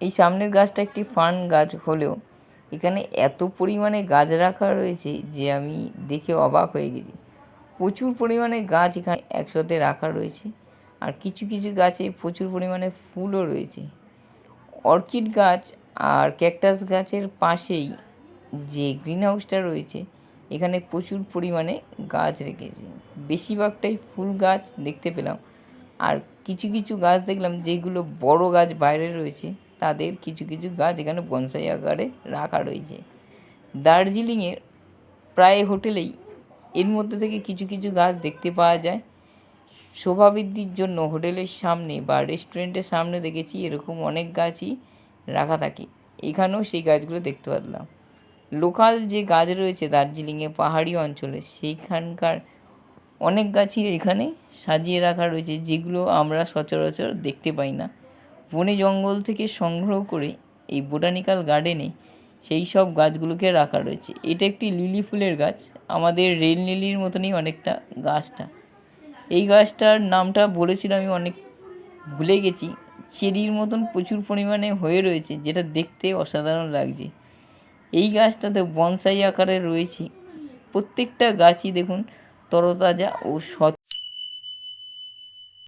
এই সামনের গাছটা একটি ফার্ন গাছ হলেও এখানে এত পরিমাণে গাছ রাখা রয়েছে যে আমি দেখে অবাক হয়ে গেছি। প্রচুর পরিমাণে গাছ এখানে একসাথে রাখা রয়েছে আর কিছু কিছু গাছে প্রচুর পরিমাণে ফুলও রয়েছে। অর্কিড গাছ আর ক্যাকটাস গাছের পাশেই যে গ্রিন হাউসটা রয়েছে, এখানে প্রচুর পরিমাণে গাছ রেখেছে। বেশিরভাগটাই ফুল গাছ দেখতে পেলাম। আর কিছু কিছু গাছ দেখলাম যেগুলো বড় গাছ বাইরে রয়েছে। তাদের কিছু কিছু গাছ এখানে বনসাই আকারে রাখা রয়েছে। দার্জিলিংয়ের প্রায় হোটেলেই এর মধ্যে থেকে কিছু কিছু গাছ দেখতে পাওয়া যায়। শোভাবৃদ্ধির জন্য হোটেলের সামনে বা রেস্টুরেন্টের সামনে দেখেছি এরকম অনেক গাছই রাখা থাকে। এখানেও সেই গাছগুলো দেখতে পারলাম। লোকাল যে গাছ রয়েছে দার্জিলিংয়ে পাহাড়ি অঞ্চলে, সেইখানকার অনেক গাছই এখানে সাজিয়ে রাখা রয়েছে, যেগুলো আমরা সচরাচর দেখতে পাই না। বনে জঙ্গল থেকে সংগ্রহ করে এই বোটানিক্যাল গার্ডেনে সেই সব গাছগুলোকে রাখা রয়েছে। এটা একটি লিলি ফুলের গাছ। আমাদের রেল লিলির মতনই অনেকটা গাছটা। এই গাছটার নামটা বলেছিল আমি অনেক ভুলে গেছি। চেরির মতন প্রচুর পরিমাণে হয়ে রয়েছে, যেটা দেখতে অসাধারণ লাগছে। এই গাছটাতে বনসাই আকারে রয়েছে। প্রত্যেকটা গাছই দেখুন তরতাজা ও সতেজ